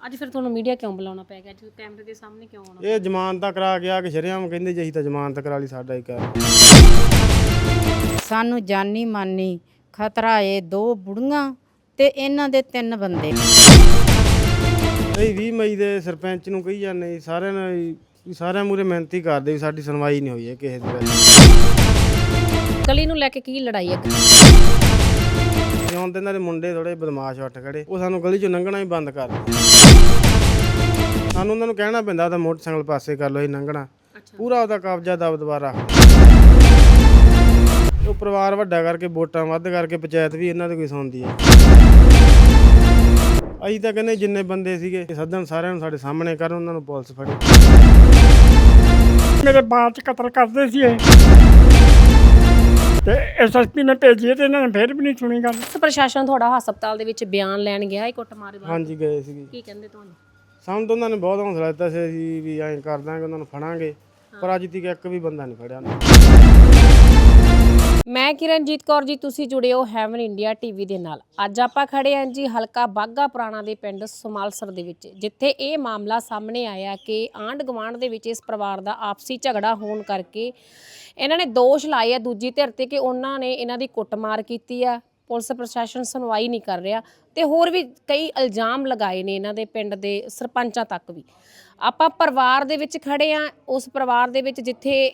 ਅੱਜ ਫਿਰ ਤੁਹਾਨੂੰ ਮੀਡੀਆ ਕਿਉਂ ਬੁਲਾਉਣਾ ਪੈ ਗਿਆ? ਅੱਜ ਕੈਮਰੇ ਦੇ ਸਾਹਮਣੇ ਕਿਉਂ ਆਉਣਾ ਇਹ ਜ਼ਮਾਨਤ ਕਰਾ ਕੇ ਆ ਕੇ ਸ਼ਰਿਆਮ ਕਹਿੰਦੇ ਜੀ ਅਸੀਂ ਤਾਂ ਜ਼ਮਾਨਤ ਕਰਾ ਲਈ ਸਾਡਾ ਹੀ ਕਰ ਸਾਨੂੰ ਜਾਨੀ ਮਾਨੀ ਖਤਰਾ ਏ ਦੋ ਬੁੜੀਆਂ ਤੇ ਇਹਨਾਂ ਦੇ ਤਿੰਨ ਬੰਦੇ। ਅਸੀਂ 20 ਮਈ ਦੇ ਸਰਪੰਚ ਨੂੰ ਕਹੀ ਜਾਂਦੇ ਸਾਰਿਆਂ ਵੀ ਸਾਰਿਆਂ ਮੂਰੇ ਮਿਹਨਤੀ ਕਰਦੇ ਵੀ ਸਾਡੀ ਸੁਣਵਾਈ ਨਹੀਂ ਹੋਈ ਹੈ ਕਿਸੇ ਦੇ ਵਿੱਚ ਗਲੀ ਨੂੰ ਲੈ ਕੇ ਕੀ ਲੜਾਈ ਹੈ? ਜਿਉਂ ਤੇ ਇਹਨਾਂ ਦੇ ਮੁੰਡੇ ਥੋੜੇ ਬਦਮਾਸ਼ ਉੱਠ ਖੜੇ। ਉਹ ਸਾਨੂੰ ਗਲੀ ਚੋਂ ਲੰਘਣਾ ਹੀ ਬੰਦ ਕਰ ਦਿੱਤੇ। ਸਾਨੂੰ ਉਹਨਾਂ ਨੂੰ ਕਹਿਣਾ ਪੈਂਦਾ ਤਾਂ ਮੋਟਰਸਾਈਕਲ ਪਾਸੇ ਕਰ ਲਓ ਅਸੀਂ ਲੰਘਣਾ। ਪੂਰਾ ਉਹਦਾ ਕਬਜ਼ਾ ਦਬਦਬਾ ਰੱਖ ਉਹ ਪਰਿਵਾਰ ਵੱਡਾ ਕਰਕੇ ਵੋਟਾਂ ਵੱਧ ਕਰਕੇ ਪੰਚਾਇਤ ਵੀ ਇਹਨਾਂ ਦੀ ਕੋਈ ਸੁਣਦੀ ਹੈ। ਅਸੀਂ ਤਾਂ ਕਹਿੰਦੇ ਜਿੰਨੇ ਬੰਦੇ ਸੀਗੇ ਸੱਦਣ ਸਾਰਿਆਂ ਨੂੰ ਸਾਡੇ ਸਾਹਮਣੇ ਕਰਨ ਉਹਨਾਂ ਨੂੰ ਪੁਲਿਸ ਫੜੇ। ਮੇਰੇ ਬਾਅਦ ਚ ਕਤਲ ਕਰਦੇ ਸੀ ਇਹ। ਤੇ ਐਸਐਸਪੀ ਨੇ ਭੇਜੀ ਤੇ ਇਹਨਾਂ ਨੇ ਫਿਰ ਵੀ ਨਹੀਂ ਸੁਣੀ ਗੱਲ। ਤੇ ਪ੍ਰਸ਼ਾਸਨ ਤੁਹਾਡਾ ਹਸਪਤਾਲ ਦੇ ਵਿੱਚ ਬਿਆਨ ਲੈਣ ਗਿਆ ਇਹ ਕੁੱਟਮਾਰ ਬਾਰੇ ਹਾਂਜੀ ਗਏ ਸੀਗੇ। ਕੀ ਕਹਿੰਦੇ ਤੁਹਾਨੂੰ? ਸਾਨੂੰ ਤਾਂ ਉਹਨਾਂ ਨੇ ਬਹੁਤ ਹੌਸਲਾ ਦਿੱਤਾ ਸੀ ਅਸੀਂ ਵੀ ਐਂ ਕਰ ਦਾਂਗੇ ਉਹਨਾਂ ਨੂੰ ਫੜਾਂਗੇ। ਪਰ ਅੱਜ ਤੱਕ ਇੱਕ ਵੀ ਬੰਦਾ ਨਹੀਂ ਫੜਿਆ। ਉਹਨਾਂ ਮੈਂ ਕਿਰਨਜੀਤ ਕੌਰ ਜੀ, ਤੁਸੀਂ ਜੁੜੇ ਹੋ ਹੈਵਨ ਇੰਡੀਆ ਟੀਵੀ ਦੇ ਨਾਲ। ਅੱਜ ਆਪਾਂ ਖੜੇ ਹਾਂ ਜੀ ਹਲਕਾ ਬਾਗਾ ਪੁਰਾਣਾ ਦੇ ਪਿੰਡ ਸਮਾਲਸਰ ਦੇ ਵਿੱਚ, ਜਿੱਥੇ ਇਹ ਮਾਮਲਾ ਸਾਹਮਣੇ ਆਇਆ ਕਿ ਆਂਢ ਗੁਆਂਢ ਦੇ ਵਿੱਚ ਇਸ ਪਰਿਵਾਰ ਦਾ ਆਪਸੀ ਝਗੜਾ ਹੋਣ ਕਰਕੇ ਇਹਨਾਂ ਨੇ ਦੋਸ਼ ਲਾਏ ਆ ਦੂਜੀ ਧਿਰ ਤੇ ਕਿ ਉਹਨਾਂ ਨੇ ਇਹਨਾਂ ਦੀ ਕੁੱਟਮਾਰ ਕੀਤੀ ਆ, ਪੁਲਿਸ ਪ੍ਰਸ਼ਾਸਨ ਸੁਣਵਾਈ ਨਹੀਂ ਕਰ ਰਿਹਾ ਤੇ ਹੋਰ ਵੀ ਕਈ ਇਲਜ਼ਾਮ ਲਗਾਏ ਨੇ ਇਹਨਾਂ ਦੇ ਪਿੰਡ ਦੇ ਸਰਪੰਚਾਂ ਤੱਕ ਵੀ। ਆਪਾਂ ਪਰਿਵਾਰ ਦੇ ਵਿੱਚ ਖੜੇ ਆ, ਉਸ ਪਰਿਵਾਰ ਦੇ ਵਿੱਚ ਜਿੱਥੇ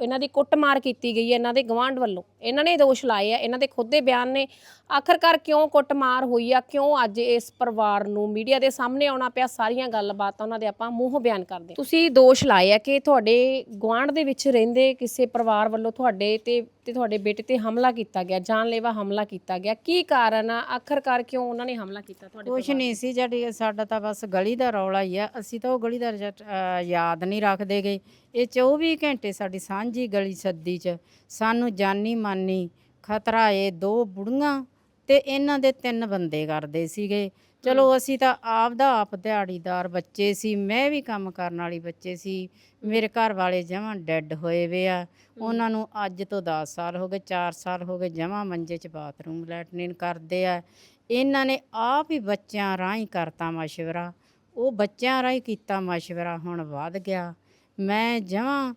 ਇਹਨਾਂ ਦੀ ਕੁੱਟਮਾਰ ਕੀਤੀ ਗਈ ਹੈ ਇਹਨਾਂ ਦੇ ਗਵਾਂਢ ਵੱਲੋਂ। ਇਹਨਾਂ ਨੇ ਦੋਸ਼ ਲਾਏ ਆ, ਇਹਨਾਂ ਦੇ ਖੁਦ ਦੇ ਬਿਆਨ ਨੇ। ਆਖਰਕਾਰ ਕਿਉਂ ਕੁੱਟਮਾਰ ਹੋਈ ਆ? ਕਿਉਂ ਅੱਜ ਇਸ ਪਰਿਵਾਰ ਨੂੰ ਮੀਡੀਆ ਦੇ ਸਾਹਮਣੇ ਆਉਣਾ ਪਿਆ? ਸਾਰੀਆਂ ਗੱਲਬਾਤਾਂ ਉਹਨਾਂ ਦੇ ਆਪਾਂ ਮੂੰਹ ਬਿਆਨ ਕਰਦੇ ਹਾਂ। ਤੁਸੀਂ ਦੋਸ਼ ਲਾਏ ਆ ਕਿ ਤੁਹਾਡੇ ਗਵਾਂਢ ਦੇ ਵਿੱਚ ਰਹਿੰਦੇ ਕਿਸੇ ਪਰਿਵਾਰ ਵੱਲੋਂ ਤੁਹਾਡੇ ਤੇ ਤੇ ਤੁਹਾਡੇ ਬੇਟੇ ਤੇ ਹਮਲਾ ਕੀਤਾ ਗਿਆ ਜਾਨਲੇਵਾ ਹਮਲਾ ਕੀਤਾ ਗਿਆ। ਕੀ ਕਾਰਨ ਆ? ਆਖਰਕਾਰ ਕਿਉਂ ਉਹਨਾਂ ਨੇ ਹਮਲਾ ਕੀਤਾ ਤੁਹਾਡੇ ਕੁਛ ਨਹੀਂ ਸੀ ਜਿਹੜੀ ਸਾਡਾ ਤਾਂ ਬਸ ਗਲੀ ਦਾ ਰੌਲਾ ਹੀ ਆ। ਅਸੀਂ ਤਾਂ ਉਹ ਗਲੀ ਦਾ ਰਿਜ਼ਲਟ, ਅਹ, ਯਾਦ ਨਹੀਂ ਰੱਖਦੇ ਗਏ ਇਹ 24 ਘੰਟੇ ਸਾਡੀ ਸਾਂਝੀ ਗਲੀ ਸੱਦੀ ਚ ਸਾਨੂੰ ਜਾਨੀ ਮਾਨੀ ਖਤਰਾ ਏ ਦੋ ਬੁੜੀਆਂ ਤੇ ਇਹਨਾਂ ਦੇ ਤਿੰਨ ਬੰਦੇ ਕਰਦੇ ਸੀਗੇ। ਚਲੋ ਅਸੀਂ ਤਾਂ ਆਪ ਦਾ ਆਪ ਦਿਹਾੜੀਦਾਰ ਬੱਚੇ ਸੀ ਮੈਂ ਵੀ ਕੰਮ ਕਰਨ ਵਾਲੀ ਬੱਚੇ ਸੀ। ਮੇਰੇ ਘਰ ਵਾਲੇ ਜਮਾਂ ਡੈੱਡ ਹੋਏ ਵੇ ਆ। ਉਹਨਾਂ ਨੂੰ ਅੱਜ ਤੋਂ 10 ਸਾਲ ਹੋ ਗਏ 4 ਸਾਲ ਹੋ ਗਏ ਜਮਾਂ ਮੰਜੇ 'ਚ ਬਾਥਰੂਮ ਲੈਟਰਿਨ ਕਰਦੇ ਆ। ਇਹਨਾਂ ਨੇ ਆਪ ਹੀ ਬੱਚਿਆਂ ਰਾਹੀਂ ਕਰਤਾ ਮਸ਼ਵਰਾ। ਉਹ ਬੱਚਿਆਂ ਰਾਹੀਂ ਕੀਤਾ ਮਸ਼ਵਰਾ ਹੁਣ ਵੱਧ ਗਿਆ। ਮੈਂ ਜਮਾਂ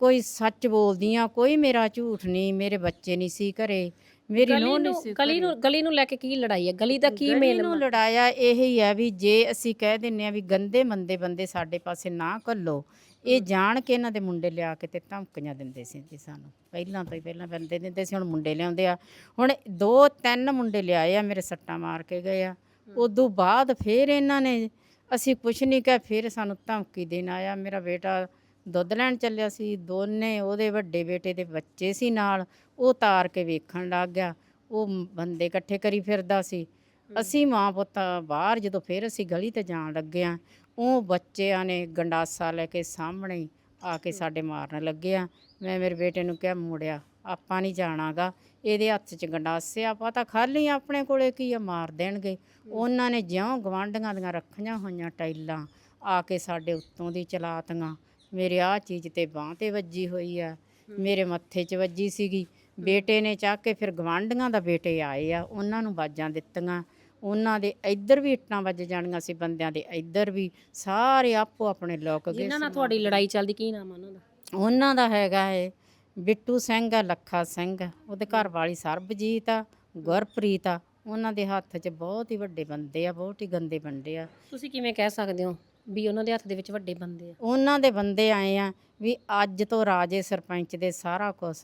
ਕੋਈ ਸੱਚ ਬੋਲਦੀ ਆ ਕੋਈ ਮੇਰਾ ਝੂਠ ਨਹੀਂ ਮੇਰੇ ਬੱਚੇ ਨਹੀਂ ਸੀ ਘਰੇ। ਮੇਰੀ ਗਲੀ ਨੂੰ ਨਹੀਂ ਸੀ ਗਲੀ। ਨੂੰ ਗਲੀ ਨੂੰ ਲੈ ਕੇ ਕੀ ਲੜਾਈ ਹੈ? ਗਲੀ ਦਾ ਕੀ ਮੇਲ ਨੂੰ ਲੜਾਇਆ ਇਹੀ ਹੈ ਵੀ ਜੇ ਅਸੀਂ ਕਹਿ ਦਿੰਨੇ ਆ ਵੀ ਗੰਦੇ ਮੰਦੇ ਬੰਦੇ ਸਾਡੇ ਪਾਸੇ ਨਾ ਘੱਲੋ ਇਹ ਜਾਣ ਕੇ ਇਹਨਾਂ ਦੇ ਮੁੰਡੇ ਲਿਆ ਕੇ ਤੇ ਧਮਕੀਆਂ ਦਿੰਦੇ ਸੀ ਜੀ ਸਾਨੂੰ। ਪਹਿਲਾਂ ਤੋਂ ਹੀ ਪਹਿਲਾਂ ਬੰਦੇ ਦਿੰਦੇ ਸੀ ਹੁਣ ਮੁੰਡੇ ਲਿਆਉਂਦੇ ਆ। ਹੁਣ ਦੋ ਤਿੰਨ ਮੁੰਡੇ ਲਿਆਏ ਆ ਮੇਰੇ ਸੱਟਾਂ ਮਾਰ ਕੇ ਗਏ ਆ। ਉਦੋਂ ਬਾਅਦ ਫਿਰ ਇਹਨਾਂ ਨੇ ਅਸੀਂ ਕੁਛ ਨਹੀਂ ਕਿਹਾ ਫਿਰ ਸਾਨੂੰ ਧਮਕੀ ਦੇਣ ਆਇਆ। ਮੇਰਾ ਬੇਟਾ ਦੁੱਧ ਲੈਣ ਚੱਲਿਆ ਸੀ ਦੋਨੇ ਉਹਦੇ ਵੱਡੇ ਬੇਟੇ ਦੇ ਬੱਚੇ ਸੀ ਨਾਲ ਉਹ ਤਾਰ ਕੇ ਵੇਖਣ ਲੱਗ ਗਿਆ ਉਹ ਬੰਦੇ ਇਕੱਠੇ ਕਰੀ ਫਿਰਦਾ ਸੀ। ਅਸੀਂ ਮਾਂ ਪੁੱਤ ਬਾਹਰ ਜਦੋਂ ਫਿਰ ਅਸੀਂ ਗਲੀ ਤੇ ਜਾਣ ਲੱਗੇ ਆ ਉਹ ਬੱਚਿਆਂ ਨੇ ਗੰਡਾਸਾ ਲੈ ਕੇ ਸਾਹਮਣੇ ਆ ਕੇ ਸਾਡੇ ਮਾਰਨ ਲੱਗੇ ਆ। ਮੈਂ ਮੇਰੇ ਬੇਟੇ ਨੂੰ ਕਿਹਾ ਮੁੜਿਆ ਆਪਾਂ ਨਹੀਂ ਜਾਣਾਗਾ ਇਹਦੇ ਹੱਥ 'ਚ ਗੰਡਾਸੇ ਆਪਾਂ ਤਾਂ ਖਾਲੀ ਆਪਣੇ ਕੋਲੇ ਕੀ ਆ ਮਾਰ ਦੇਣਗੇ। ਉਹਨਾਂ ਨੇ ਜਿਉਂ ਗਵਾਂਢੀਆਂ ਦੀਆਂ ਰੱਖੀਆਂ ਹੋਈਆਂ ਟਾਈਲਾਂ ਆ ਕੇ ਸਾਡੇ ਉੱਤੋਂ ਦੀ ਚਲਾਤੀਆਂ ਮੇਰੇ ਆ ਚੀਜ਼ ਤੇ ਬਾਹ ਤੇ ਵੱਜੀ ਹੋਈ ਆ। ਮੇਰੇ ਮੱਥੇ 'ਚ ਵੱਜੀ ਸੀਗੀ। ਬੇਟੇ ਨੇ ਚੱਕ ਕੇ ਫਿਰ ਗਵਾਂਢੀਆਂ ਦਾ ਬੇਟੇ ਆਏ ਆ ਉਹਨਾਂ ਨੂੰ ਬਾਜਾਂ ਦਿੱਤੀਆਂ। ਉਹਨਾਂ ਦੇ ਇੱਧਰ ਵੀ ਇੱਟਾਂ ਵੱਜ ਜਾਣੀਆਂ ਸੀ ਬੰਦਿਆਂ ਦੇ ਇੱਧਰ ਵੀ। ਸਾਰੇ ਆਪੋ ਆਪਣੇ ਲੋਕ ਗਏ ਜਿਨ੍ਹਾਂ ਨਾਲ। ਤੁਹਾਡੀ ਲੜਾਈ ਚੱਲਦੀ ਕੀ ਨਾਮ ਆ ਉਹਨਾਂ ਦਾ? ਉਹਨਾਂ ਦਾ ਹੈਗਾ ਏ ਬਿੱਟੂ ਸਿੰਘ ਆ ਲੱਖਾ ਸਿੰਘ। ਆ, ਉਹਦੇ ਘਰ ਵਾਲੀ ਸਰਬਜੀਤ ਆ ਗੁਰਪ੍ਰੀਤ ਆ। ਉਹਨਾਂ ਦੇ ਹੱਥ 'ਚ ਬਹੁਤ ਹੀ ਵੱਡੇ ਬੰਦੇ ਆ ਬਹੁਤ ਹੀ ਗੰਦੇ ਬੰਦੇ ਆ। ਤੁਸੀਂ ਕਿਵੇਂ ਕਹਿ ਸਕਦੇ ਹੋ? ਵੀ ਉਹਨਾਂ ਦੇ ਹੱਥ ਦੇ ਵਿੱਚ ਵੱਡੇ ਬੰਦੇ ਆ। ਉਹਨਾਂ ਦੇ ਬੰਦੇ ਆਏ ਆ ਵੀ ਅੱਜ ਤੋਂ ਰਾਜੇ ਸਰਪੰਚ ਦੇ ਸਾਰਾ ਕੁਝ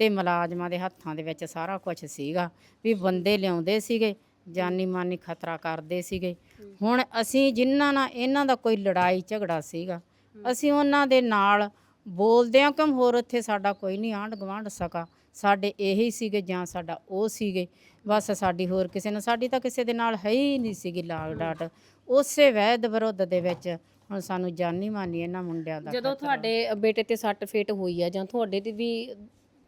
ਤੇ ਮੁਲਾਜ਼ਮਾਂ ਦੇ ਹੱਥਾਂ ਦੇ ਵਿੱਚ ਸਾਰਾ ਕੁਝ ਸੀਗਾ ਵੀ ਬੰਦੇ ਲਿਆਉਂਦੇ ਸੀਗੇ, ਜਾਨੀ ਮਾਨੀ ਖਤਰਾ ਕਰਦੇ ਸੀਗੇ। ਹੁਣ ਅਸੀਂ ਜਿਨ੍ਹਾਂ ਨਾਲ ਇਹਨਾਂ ਦਾ ਕੋਈ ਲੜਾਈ ਝਗੜਾ ਸੀਗਾ, ਅਸੀਂ ਉਹਨਾਂ ਦੇ ਨਾਲ ਬੋਲਦੇ ਹਾਂ ਕਿ ਹੋਰ ਉੱਥੇ ਸਾਡਾ ਕੋਈ ਨਹੀਂ ਆਂਢ ਗੁਆਂਢ ਸਕਾ, ਸਾਡੇ ਇਹੀ ਸੀਗੇ ਜਾਂ ਸਾਡਾ ਉਹ ਸੀਗੇ। ਬਸ ਸਾਡੀ ਹੋਰ ਕਿਸੇ ਨਾਲ, ਸਾਡੀ ਤਾਂ ਕਿਸੇ ਦੇ ਨਾਲ ਹੈ ਹੀ ਨਹੀਂ ਸੀਗੀ ਲਾਗ ਡਾਟ। ਉਸੇ ਵੈਦ ਵਿਰੋਧ ਦੇ ਵਿੱਚ ਹੁਣ ਸਾਨੂੰ ਜਾਨੀ ਮਾਨੀ ਇਹਨਾਂ ਮੁੰਡਿਆਂ ਦਾ ਜਦੋਂ ਖਤਰਾ। ਤੁਹਾਡੇ ਬੇਟੇ ਤੇ ਸੱਟ ਫੇਟ ਹੋਈ ਆ ਜਾਂ ਤੁਹਾਡੇ ਤੇ ਵੀ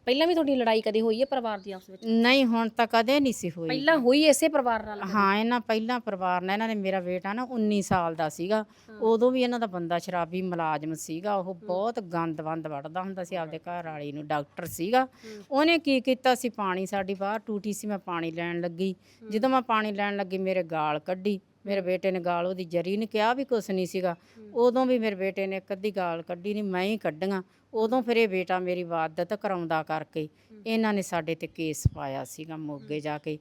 ਪਹਿਲਾਂ ਵੀ ਤੁਹਾਡੀ ਲੜਾਈ ਕਦੇ ਹੋਈ ਹੈ ਪਰਿਵਾਰ ਦੀ ਆਪਸ ਵਿੱਚ? ਨਹੀਂ ਹੁਣ ਤਾਂ ਕਦੇ ਨਹੀਂ ਸੀ ਹੋਈ। ਪਹਿਲਾਂ ਹੋਈ ਇਸੇ ਪਰਿਵਾਰ ਨਾਲ? ਹਾਂ ਇਹਨਾਂ ਪਹਿਲਾਂ ਪਰਿਵਾਰ ਨਾਲ ਇਹਨਾਂ ਨੇ ਮੇਰਾ ਬੇਟਾ ਨਾ 19 ਸਾਲ ਦਾ ਸੀਗਾ। ਉਦੋਂ ਵੀ ਇਹਨਾਂ ਦਾ ਬੰਦਾ ਸ਼ਰਾਬੀ ਮੁਲਾਜ਼ਮ ਸੀਗਾ। ਉਹ ਬਹੁਤ ਗੰਦ ਵੰਦ ਵੜਦਾ ਹੁੰਦਾ ਸੀ ਆਪਦੇ ਘਰ ਵਾਲੀ ਨੂੰ ਡਾਕਟਰ ਸੀਗਾ। ਉਹਨੇ ਕੀ ਕੀਤਾ ਸੀ ਪਾਣੀ ਸਾਡੀ ਬਾਹਰ ਟੂਟੀ ਸੀ ਮੈਂ ਪਾਣੀ ਲੈਣ ਲੱਗੀ। ਜਦੋਂ ਮੈਂ ਪਾਣੀ ਲੈਣ ਲੱਗੀ ਮੇਰੇ ਗਾਲ ਕੱਢੀ। ਮੇਰੇ ਬੇਟੇ ਨੇ ਗਾਲ ਉਹਦੀ ਜਰੀ ਨੇ ਕਿਹਾ ਵੀ ਕੁਛ ਨਹੀਂ ਸੀਗਾ। ਉਦੋਂ ਵੀ ਮੇਰੇ ਬੇਟੇ ਨੇ ਇੱਕ ਅੱਧੀ ਗਾਲ ਕੱਢੀ ਨਹੀਂ ਮੈਂ ਹੀ ਕੱਢੀਆਂ। ਉਦੋਂ ਫਿਰ ਇਹ ਬੇਟਾ ਮੇਰੀ ਵਾਦਤ ਕਰਾਉਂਦਾ ਕਰਕੇ ਇਹਨਾਂ ਨੇ ਸਾਡੇ ਤੇ ਕੇਸ ਪਾਇਆ ਸੀਗਾ ਮੋਗੇ ਜਾ ਕੇ।